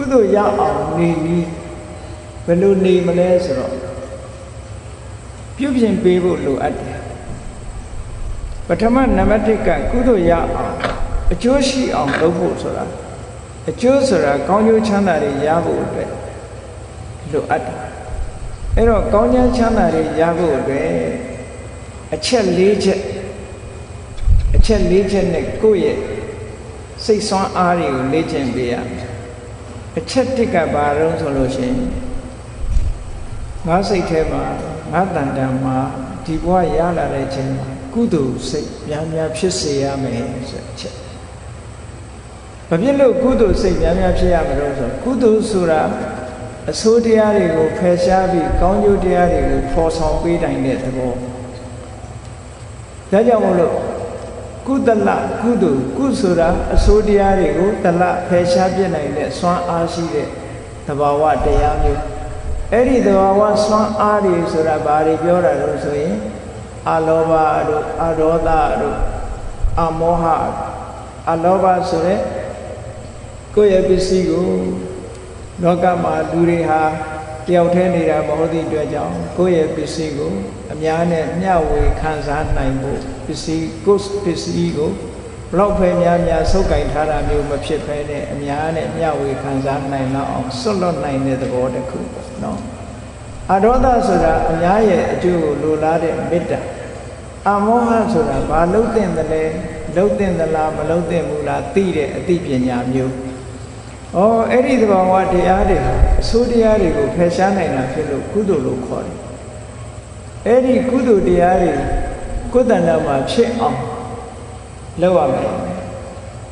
ကုသိုလ်ရအောင်နေပြီးဘယ်လိုနေမလဲဆိုတော့ပြုပြင်ပေးဖို့လိုအပ်တယ်ပထမနံပါတ်1ကကုသိုလ်ရအောင်အကျိုးရှိအောင်လုပ်ဖို့ဆိုတာအကျိုးဆိုတာကောင်းကျိုးချမ်းသာတွေရဖို့အတွက်လိုအပ်တယ်အဲ့တော့ကောင်းကျိုးချမ်းသာတွေရဖို့အတွက်အချက်၄ချက်အချက်၄ချက်နဲ့ကိုယ့်ရဲ့စိတ်ဆွမ်းအားတွေကိုလေ့ကျင့်ပေးရမယ် အချက်တစ်ကဘာတော့ဆိုလို့ရှိရင်ငါစိတ်ထဲမှာငါတန်တန်မှာဒီဘဝရလာတဲ့ချိန်မှာကုသိုလ်စိတ်များများဖြစ်စေရမယ်ဆိုတဲ့အချက်ဘာဖြစ်လို့ကုသိုလ်စိတ်များများဖြစ်ရမလို့ဆိုကုသိုလ်ဆိုတာအဆိုးတရားတွေကိုဖယ်ရှားပြီးကောင်းကျိုးတရားတွေကိုဖော်ဆောင်ပေးနိုင်တဲ့သဘောဒါကြောင့်မို့လို့ ကုသလကုသိုလ်ကုဆိုတာအဆိုးတရားတွေကိုတလဖယ်ရှားပြနိုင်တဲ့စွမ်းအားရှိတဲ့သဘာဝတရားမျိုးအဲ့ဒီသဘာဝစွမ်းအားတွေဆိုတာဘာတွေပြောတာလို့ဆိုရင်အလောဘတို့အဒေါသတို့အမောဟအလောဘဆိုတဲ့ကိုယ့်ရဲ့ပစ္စည်းကိုလောကမှာလူတွေဟာတ ယောက်တည်းနေတာမဟုတ်သည့်အတွက်ကြောင့်ကိုယ့်ရဲ့ပစ္စည်းကိုအများနဲ့မျှဝေခံစားနိုင်ဖို့ပစ္စည်းကိုယ်ပစ္စည်းကိုဘလောက်ပဲများများစုပ်ကင်ထားတာမျိုးမဖြစ်ဘဲနဲ့အများနဲ့မျှဝေခံစားနိုင်လောက်အောင်ဆွတ်လွတ်နိုင်တဲ့သဘောတစ်ခုပေါ့နော်အဒေါသဆိုတာအများရဲ့အကျိုးကိုလိုလားတဲ့မေတ္တာအမောဟဆိုတာဘာလို့တင်တယ်လဲလုံးတင်သလားမလုံးတင်ဘူးလားသိတဲ့အသိပညာမျိုး ဩအဲ့ဒီသဘောဝတရားတွေအဆိုးတရားတွေကိုဖယ်ရှားနိုင်တာဖြစ်လို့ကုသိုလ်လို့ခေါ်တယ်အဲ့ဒီကုသိုလ်တရားတွေကိုယ်တဏ္ဍာမှာဖြစ်အောင်လုပ်ရမယ်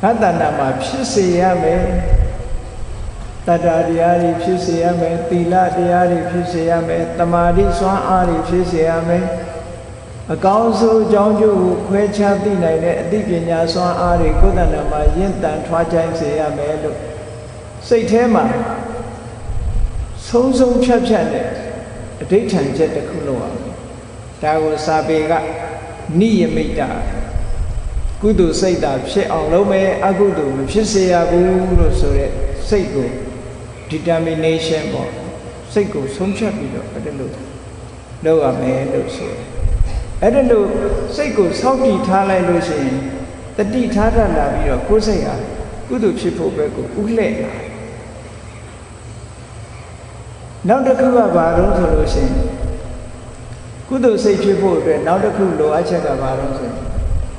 ငါတဏ္ဍာမှာဖြစ်စေရမယ်တတ္တာတရားတွေဖြစ်စေရမယ်သီလတရားတွေဖြစ်စေရမယ်တမာတိစွမ်းအားတွေဖြစ်စေရမယ်အကောင်းဆုံးအကြောင်းကျိုးကိုခွဲခြားသိနိုင်တဲ့အသိပညာစွမ်းအားတွေကိုယ်တဏ္ဍာမှာရင့်တန်ထွားကြိုင်စေရမယ်လို့ စိတ်ထဲမှာဆုံးဆုံးဖြတ်ဖြတ်နဲ့အဋိဋ္ဌံချက်တစ်ခုလောက်အောင်ဒါကိုစာပေကနိယမိတ်တာကုသိုလ်စိတ်တာဖြစ်အောင်လုပ်မယ်အကုသိုလ်မဖြစ်စေရဘူးလို့ဆိုတဲ့စိတ်ကို determination ပေါ့စိတ်ကိုဆုံးဖြတ်ပြီးတော့အဲ့ဒါလို့လုပ်ရမယ်လို့ဆိုတယ်အဲ့ဒါလို့စိတ်ကိုစောင့်တည်ထားလိုက်လို့ရှိရင်တတိထားတတ်လာပြီးတော့ကိုယ်စိတ်ဟာကုသိုလ်ဖြစ်ဖို့ပဲကိုဥလှဲ့လာ နောက်တစ်ခုကဘာလို့ဆိုလို့ရှိရင်ကုသိုလ်စိတ်ဖြစ်ဖို့အတွက်နောက်တစ်ခုလိုအပ်ချက်ကဘာလို့ဆိုရင်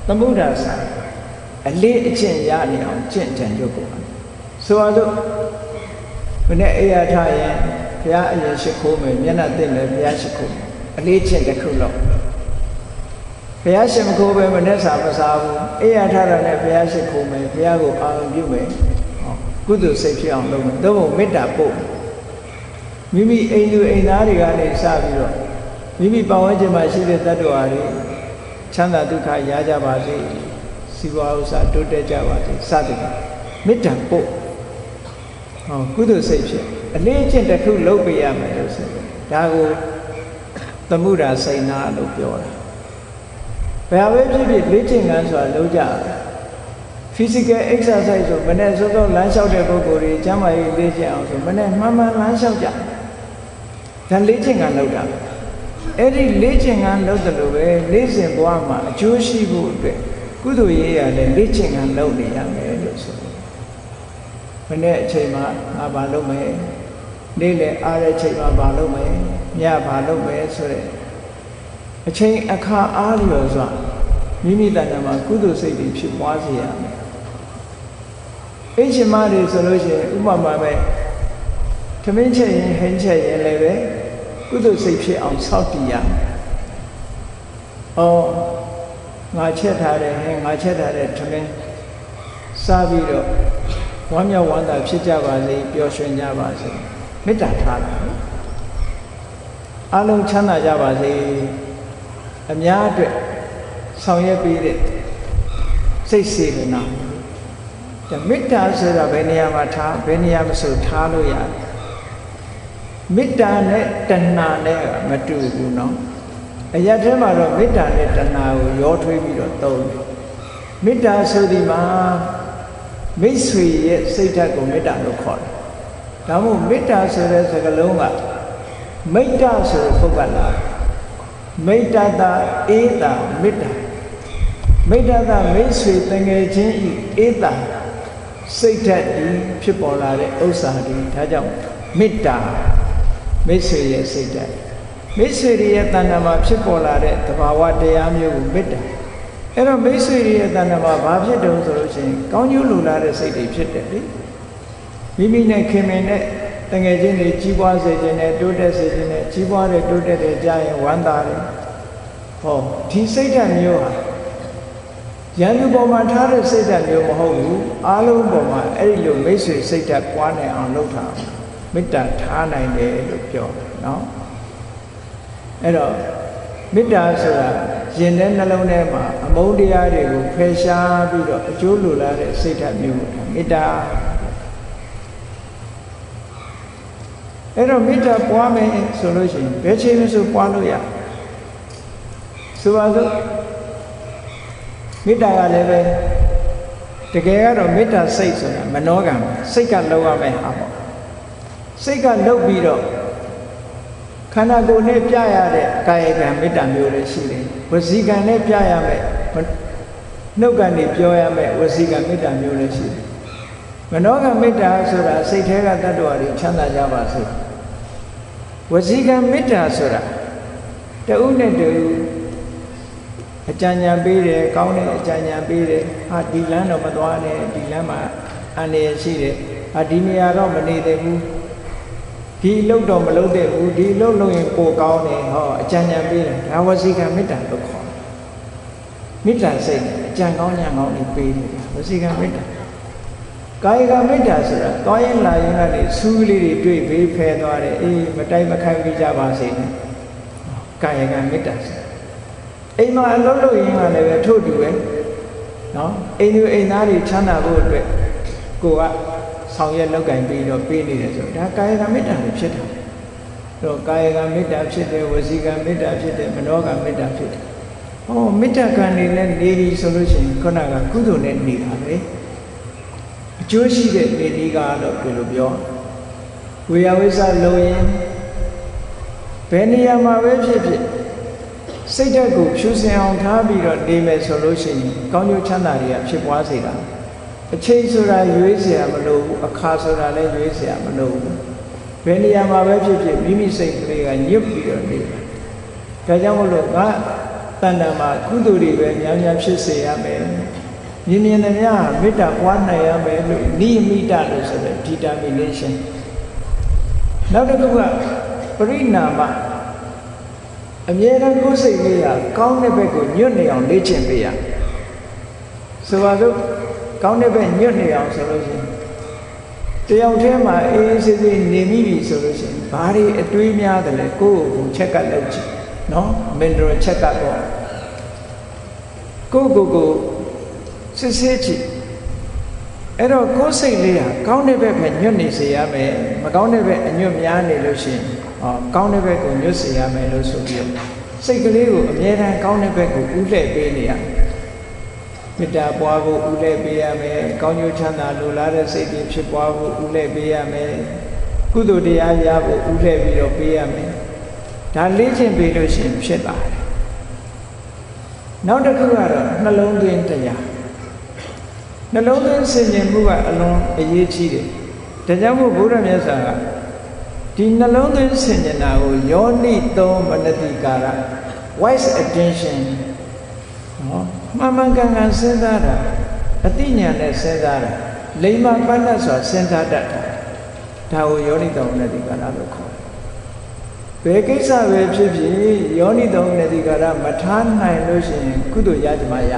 သမုဒ္ဒါဆိုင်အလေးအကျင့်ရနေအောင်ကျင့်ကြံကြုတ်ကုန်ဆိုတော့မနေ့အေးရထားရင်ဘုရားအရင်ရှိခိုးမယ်မျက်နှာသိမယ်ဘုရားရှိခိုးမယ်အလေးကျင့်တစ်ခုလောက်ဘုရားရှင်မခိုးပဲမနေ့စာမစားဘူးအေးရထားတာနဲ့ဘုရားရှိခိုးမယ်ဘုရားကိုအာရုံပြုမယ်ဟောကုသိုလ်စိတ်ဖြစ်အောင်လုပ်မယ်သို့မဟုတ်မေတ္တာပို့မိ မိအိမ်သူအိမ်သားတွေကနေစပြီးတော့မိမိပတ်ဝန်းကျင်မှာရှိတဲ့တ attva တွေချမ်းသာဒုက္ခရကြပါစေစီးပွားဥစ္စာတိုးတက်ကြပါစေစသဖြင့်မေတ္တာပို့ဟောကုသိုလ်စိတ်ဖြစ်အလေးအကျင့်တစ်ခုလုပ်ပေးရမယ်လို့ဆိုတယ်ဒါကိုသမှုရာစိန်နာလို့ပြောတာဘယ်ဟာပဲဖြစ်ဖြစ်လေ့ကျင့်ခန်းဆိုတာလုပ်ကြတယ် physical exercise ဆိုမနေ့စောစောလမ်းလျှောက်တဲ့ပုဂ္ဂိုလ်တွေကျမ်းမာရေးလေ့ကျင့်အောင်ဆိုမနေ့မှန်မှန်လမ်းလျှောက်ကြ ဒါလေ့ကျင့်ခန်းလုပ်တာအဲ့ဒီလေ့ကျင့်ခန်းလုပ်တယ်လို့ပဲလေ့ကျင့်ဘဝမှာအကျိုးရှိဖို့အတွက်ကုသိုလ်ရေးရလည်းလေ့ကျင့်ခန်းလုပ်နေရမယ်လို့ဆိုတယ်မနေ့အချိန်မှာငါဘာလုပ်မယ်နေ့လယ်အားတဲ့ချိန်မှာဘာလုပ်မယ်ညဘာလုပ်မယ်ဆိုတဲ့အချိန်အခါအားလျော်စွာမိမိတဏ္ဍာမှာကုသိုလ်စိတ်တွေဖြစ်ပွားစေရမယ်အိမ်ရှင်မတွေဆိုလို့ရှိရင်ဥပမာပဲသမင်းချက်ရင်ဟင်းချက်ရင်လည်းပဲ ကုသိုလ်စိတ်ဖြစ်အောင်စောင့်တည်ရမယ်။အော်ငါချက်ထားတဲ့ဟင်းငါချက်ထားတဲ့သမင်းစားပြီးတော့ဝမ်းမြောက်ဝမ်းသာဖြစ်ကြပါစေပျော်ရွှင်ကြပါစေမေတ္တာထားတာအလုံးချမ်းသာကြပါစေအများအတွက်ဆောင်ရွက်ပေးတဲ့စိတ်စေတနာဒါမေတ္တာဆိုတာဘယ်နေရာမှာထားဘယ်နေရာမဆိုထားလို့ရတယ် မေတ္တာနဲ့တဏှာနဲ့မတူဘူးเนาะအရာထဲမှာတော့မေတ္တာနဲ့တဏှာကိုရောထွေးပြီးတော့သုံးတယ်မေတ္တာဆိုဒီမှာမိတ်ဆွေရဲ့စိတ်ဓာတ်ကိုမေတ္တာလို့ခေါ်တယ် ဒါမို့မေတ္တာဆိုတဲ့စကားလုံးကမိတ္တဆိုတဲ့ပုဂ္ဂလာမိတ္တတာအေးတာမေတ္တာမိတ္တတာမိတ်ဆွေတငယ်ချင်းဤအေးတာစိတ်ဓာတ်ဒီဖြစ်ပေါ်လာတဲ့ဥစ္စာဒီဒါကြောင့်မေတ္တာ မိတ်ဆွေရဲ့စိတ်ဓာတ်မိတ်ဆွေရဲ့တဏ္ဍာမှာဖြစ်ပေါ်လာတဲ့သဘာဝတရားမျိုးကိုမေတ္တာအဲ့တော့မိတ်ဆွေရဲ့တဏ္ဍာမှာဘာဖြစ်တုံးဆိုလို့ရှိရင်ကောင်းကျိုးလိုလားတဲ့စိတ်တွေဖြစ်တယ်လေမိမိနဲ့ခင်မင်နဲ့တငယ်ချင်းတွေကြီးပွားစေခြင်းနဲ့တိုးတက်စေခြင်းနဲ့ကြီးပွားတဲ့တိုးတက်တဲ့ကြားရင်ဝမ်းသာတယ်ဟောဒီစိတ်ဓာတ်မျိုးဟာရန်သူပေါ်မှာထားတဲ့စိတ်ဓာတ်မျိုးမဟုတ်ဘူးအားလုံးပေါ်မှာအဲ့ဒီလိုမိတ်ဆွေစိတ်ဓာတ်ပွားနိုင်အောင်လုပ်ထား မေတ္တာထားနိုင်တယ်လို့ပြောတယ်နော်အဲ့တော့မေတ္တာဆိုတာရင်ထဲနှလုံးထဲမှာအမုန်းတရားတွေကိုဖယ်ရှားပြီးတော့အကျိုးလိုလားတဲ့စိတ်ဓာတ်မျိုးကိုမေတ္တာအဲ့တော့မေတ္တာပွားမယ်ဆိုလို့ရှိရင်ဘယ်ချိန်မှဆိုပွားလို့ရဆိုပါစို့မေတ္တာကလည်းပဲတကယ်ကတော့မေတ္တာစိတ်ဆိုတာမနောကံစိတ်ကလောက်ရမယ်ဟာပေါ့ စိတ်ကလောက်ပြီးတော့ခန္ဓာကိုယ်နဲ့ပြရတဲ့ကာယကံမေတ္တာမျိုးလည်းရှိတယ်ဝစီကံနဲ့ပြရမယ်နှုတ်ကနေပြောရမယ်ဝစီကံမေတ္တာမျိုးလည်းရှိတယ်မနောကမေတ္တာဆိုတာစိတ်ထဲကတ attva တွေချမ်းသာကြပါစေဝစီကံမေတ္တာဆိုတာတဦးနဲ့တဦးအကြံဉာဏ်ပေးတယ်ကောင်းတဲ့အကြံဉာဏ်ပေးတယ်ဟာဒီလမ်းတော့မသွားနဲ့ဒီလမ်းမှာအန္တရာယ်ရှိတယ်ဟာဒီနေရာတော့မနေသေးဘူး ဒီအလုပ်တော့မလုပ်တဲ့ဘူးဒီအလုပ်လုပ်ရင်ပိုကောင်းတယ်ဟောအကြံဉာဏ်ပေးတယ်ဒါဝစီကံမေတ္တာလို့ခေါ်တယ်မေတ္တာစိတ်အကြံကောင်းဉာဏ်ကောင်းတွေပေးတယ်ဝစီကံမေတ္တာကာယကမေတ္တာဆိုတာတောင်းရင်လာရင်ကနေဆူးလေးတွေတွေ့ဘေးဖယ်သွားတယ်အေးမတိုက်မခိုက်ကြပါစေနဲ့ကာယကမေတ္တာဆိုတာအိမ်မှာအလုပ်လုပ်ရင်ကလည်းပဲထို့တူပဲနော်အိမ်သူအိမ်သားတွေချမ်းသာဖို့အတွက်ကိုက ဆောင်ရွက်လောက်ကင်ပြီးတော့ပေးနေတယ်ဆိုဒါကာယကမေတ္တာပဲဖြစ်တယ်တော့ကာယကမေတ္တာဖြစ်တယ်ဝစီကမေတ္တာဖြစ်တယ်မနောကမေတ္တာဖြစ်တယ်ဟောမေတ္တာကံနေနဲ့နေပြီဆိုလို့ရှိရင်ခုနကကုသိုလ်နဲ့နေတာပဲအကျိုးရှိတဲ့နေဒီကတော့ဘယ်လိုပြောဝေယဝိသလုံရင်ဘယ်နေရာမှာပဲဖြစ်ဖြစ်စိတ်ဓာတ်ကိုဖြူစင်အောင်ထားပြီးတော့နေမယ်ဆိုလို့ရှိရင်ကောင်းကျိုးချမ်းသာတွေကဖြစ်ပွားစေတာ အချိန်ဆိုတာရွေးเสียမလို့ဘူးအခါဆိုတာလည်းရွေးเสียမလို့ဘူးဘယ်နေရာမှာပဲဖြစ်ဖြစ်မိမိစိတ်ကလေးကညစ်ပြီးတော့နေတာဒါကြောင့်မလို့ငါတဏ္ဍာမှာကုသိုလ်တွေပဲများများဖြစ်စေရမယ်မြင်မြင်သမျှမေတ္တာပွားနိုင်ရမယ်လို့နိမိတလို့ဆိုတဲ့ determination နောက်တစ်ခုကပရိနာမအမြဲတမ်းကိုယ်စိတ်လေးကကောင်းတဲ့ဘက်ကိုညွတ်နေအောင်လေ့ကျင့်ပေးရဆိုပါစို့ ကောင်းတဲ့ဘက်ညွတ်နေအောင်ဆိုလို့ရှိရင်တယောက်တည်းမှာအေးအေးဆေးဆေးနေမိပြီဆိုလို့ရှိရင်ဘာတွေအတွေးများတယ်လဲကိုယ့်ကိုယ်ချက်ကပ်လုပ်ကြည့်နော်မင်ဒရချက်ကပ်တော့ကိုယ့်ကိုယ်ကိုစစ်ဆေးကြည့်အဲ့တော့ကိုယ်စိတ်လေးဟာကောင်းတဲ့ဘက်ပဲညွတ်နေစေရမယ်မကောင်းတဲ့ဘက်အညွတ်များနေလို့ရှိရင်ဟောကောင်းတဲ့ဘက်ကိုညွတ်စေရမယ်လို့ဆိုပြီးတော့စိတ်ကလေးကိုအမြဲတမ်းကောင်းတဲ့ဘက်ကိုဥလှည့်ပေးနေရ မေတ္တာပွားဖို့ဥလှည့်ပေးရမယ်ကောင်းကျိုးချမ်းသာလိုလားတဲ့စိတ်တွေဖြစ်ပွားဖို့ဥလှည့်ပေးရမယ်ကုသိုလ်တရားရဖို့ဥလှည့်ပြီးတော့ပေးရမယ်ဒါလေ့ကျင့်ပေးလို့ရှိရင်ဖြစ်လာတယ်နောက်တစ်ခုကတော့နှလုံးသွင်းတရားနှလုံးသွင်းဆင်ခြင်မှုကအလွန်အရေးကြီးတယ်ဒါကြောင့်မို့ဘုရားမြတ်စွာကဒီနှလုံးသွင်းဆင်ခြင်တာကိုယောနိသောမနတိကာရ wise attention နော် မှန်မှန်ကန်ကန်စဉ်းစားတာအတိညာနဲ့စဉ်းစားတာလိမ္မာပဏ္ဏဆိုစဉ်းစားတတ်တာဒါကိုယောနိသောမနတိကာရလို့ခေါ်တယ်ဘယ်ကိစ္စပဲဖြစ်ဖြစ်ယောနိသောမနတိကာရမထားနိုင်လို့ရှိရင်ကုသိုလ်ရကြမှာရ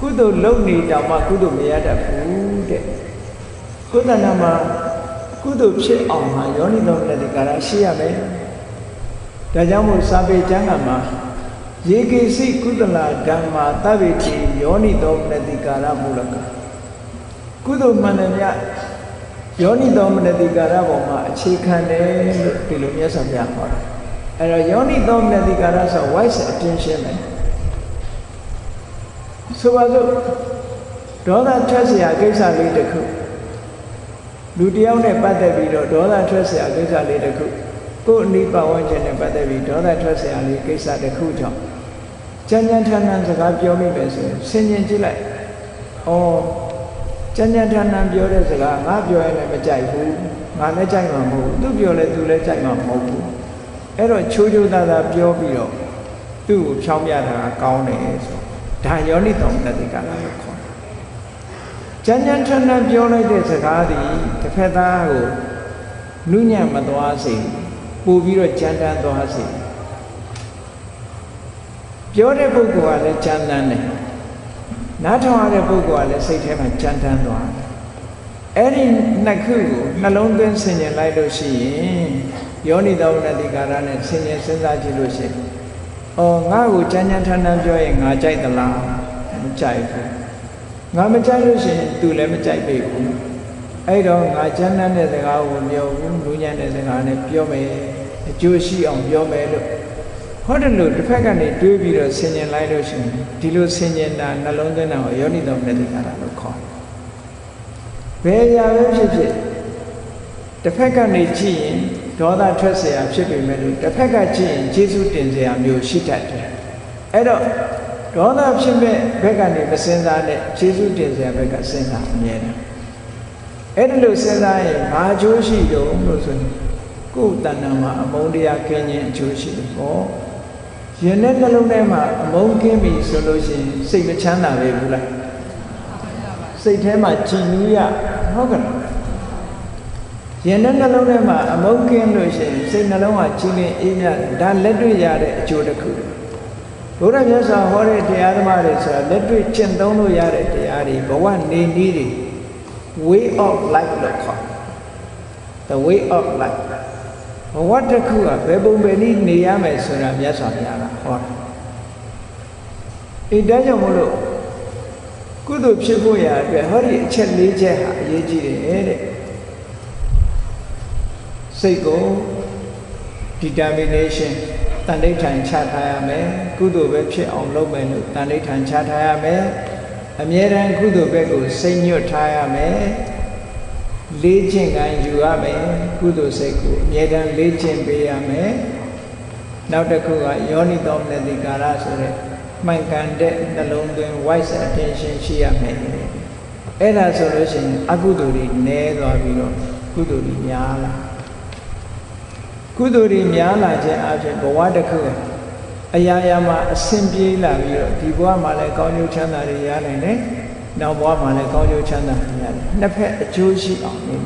ကုသိုလ်လုပ်နေတောင်မှကုသိုလ်မရတတ်ဘူးတဲ့ကုသနာမှာကုသိုလ်ဖြစ်အောင်ဟာယောနိသောမနတိကာရရှိရမယ်ဒါကြောင့်မို့စာပေကျမ်းဂန်မှာ ယေကေစိကုသလာဓမ္မာတဗ္ဗေတိယောနိသောမနတိကာရမူလကကုသိုလ်မှန်တယ်မြယောနိသောမနတိကာရပေါ်မှာအခြေခံတယ်လို့ဒီလိုမြတ်စွာဘုရားဟောတာအဲ့တော့ယောနိသောမနတိကာရဆို wise attention ပဲဆိုပါစို့ဒေါသထွက်เสียကိစ္စလေးတစ်ခု လူတယောက်နဲ့ပတ်သက်ပြီးတော့ဒေါသထွက်เสียကိစ္စလေးတစ်ခုကိုယ်အနိပတ်ဝန်းကျင်နဲ့ပတ်သက်ပြီးဒေါသထွက်เสียလေးကိစ္စတစ်ခုကြောင့် ကြမ်းကြမ်းထန်ထန်စကားပြောမိပဲဆိုရင်ဆင်ញင်ကြည့်လိုက်။အော်ကြမ်းကြမ်းထန်ထန်ပြောတဲ့စကားငါပြောရင်လည်းမကြိုက်ဘူး။ငါလည်းကြိုက်မှာမဟုတ်ဘူး။သူပြောလဲသူလည်းကြိုက်မှာမဟုတ်ဘူး။အဲ့တော့ချိုးချိုးသားသားပြောပြီးတော့သူ့ကိုဖြောင်းပြတာကကောင်းတယ်ဆိုဒါယောနိတော်တတိကလာလို့ခေါ်တယ်။ကြမ်းကြမ်းထန်ထန်ပြောလိုက်တဲ့စကားသည်တစ်ဖက်သားကိုနုညံ့မသွားစေပို့ပြီးတော့ကြမ်းတမ်းသွားစေ ပြောတဲ့ပုဂ္ဂိုလ်ကလည်းကြမ်းတမ်းတယ်နားထောင်ရတဲ့ပုဂ္ဂိုလ်ကလည်းစိတ်ထဲမှာကြမ်းတမ်းသွားတယ်အဲ့ဒီနှစ်ခုကိုနှလုံးသွင်းဆင်ញင်လိုက်လို့ရှိရင်ယောနိတော်နတိကာရနဲ့ဆင်ញင်စဉ်းစားကြည့်လို့ရှိရင်အော်ငါ့ကိုကြမ်းကြမ်းထန်ထန်ပြောရင်ငါကြိုက်သလားမကြိုက်ဘူးငါမကြိုက်လို့ရှိရင် तू လည်းမကြိုက်ပေဘူးအဲ့တော့ငါကြမ်းတမ်းတဲ့စကားကိုပြောဘူးလူညံ့တဲ့စကားနဲ့ပြောမယ်အကျိုးရှိအောင်ပြောမယ်လို့ ဟုတ်တယ်လို့တစ်ဖက်ကနေတွေးပြီးတော့ဆင်ញင်လိုက်လို့ရှိရင်ဒီလိုဆင်ញင်တာနှလုံးသွင်းတာကိုယောနိတော်နတိကာရလို့ခေါ်တယ်ဘယ်ရာပဲဖြစ်ဖြစ်တစ်ဖက်ကနေကြည့်ရင်ဒေါသထွက်เสียဖြစ်ပေမဲ့လို့တစ်ဖက်ကကြည့်ရင်ကျေးဇူးတင်เสียမျိုးရှိတတ်တယ်အဲ့တော့ဒေါသဖြစ်မဲ့ဘက်ကနေမစင်စားနဲ့ကျေးဇူးတင်เสียဘက်ကစဉ်းစားအမြဲတမ်းအဲ့ဒါလို့စဉ်းစားရင်ဘာအကျိုးရှိတော့လို့ဆိုရင်ကိုယ်တဏ္ဍာမှာအမုန်းတရားကင်းခြင်းအကျိုးရှိတယ်ပေါ့ ရင်နဲ့နှလုံးထဲမှာအမုန်းကင်းပြီဆိုလို့ရှိရင်စိတ်မချမ်းသာပဲဘူးလားစိတ်ထဲမှာကြည်နူးရဟုတ်ကဲ့ရင်နဲ့နှလုံးထဲမှာအမုန်းကင်းလို့ရှိရင်စိတ်နှလုံးဟာကြည်လင်အေးမြဒါလက်တွေ့ရတဲ့အကျိုးတစ်ခုဘုရားမြတ်စွာဟောတဲ့တရားဓမ္မတွေဆိုတာလက်တွေ့ကျင့်သုံးလို့ရတဲ့တရားတွေဘဝနေနည်းတွေ way of life လို့ခေါ် the way of life ဘဝတစ်ခုကဘယ်ပုံပဲနည်းနေရမယ်ဆိုတာမြတ်စွာဘုရားကဟောတာအဲဒါကြောင့်မို့လို့ကုသိုလ်ဖြစ်ဖို့ရအတွက်ဟောဒီအချက်၄ချက်ဟာအရေးကြီးတယ်တဲ့စိတ်ကို determination တန်ဋိဌာန်ချထားရမယ်ကုသိုလ်ပဲဖြစ်အောင်လုပ်မယ်လို့တန်ဋိဌာန်ချထားရမယ်အမြဲတမ်းကုသိုလ်ဘက်ကိုစိတ်ညွတ်ထားရမယ် လေးကျင့်ကန်ယူရမယ်ကုသိုလ်စိတ်ကိုအမြဲတမ်းလေးကျင့်ပေးရမယ်နောက်တစ်ခုကယောနိသောမနတိကာရဆိုတဲ့မှန်ကန်တဲ့နှလုံးသွင်း wise attention ရှိရမယ်အဲ့ဒါဆိုလို့ရှိရင်အကုသိုလ်တွေနည်းသွားပြီးတော့ကုသိုလ်တွေများလာကုသိုလ်တွေများလာခြင်းအပြင်ဘဝတစ်ခုအရာရာမှာအဆင်ပြေလာပြီးတော့ဒီဘဝမှာလည်းကောင်းကျိုးချမ်းသာတွေရနိုင်တယ် နောက်ဘဝမှာလည်းကောင်းကျိုးချမ်းသာတွေရတယ်နှစ်ဖက်အကျိုးရှိအောင်နေ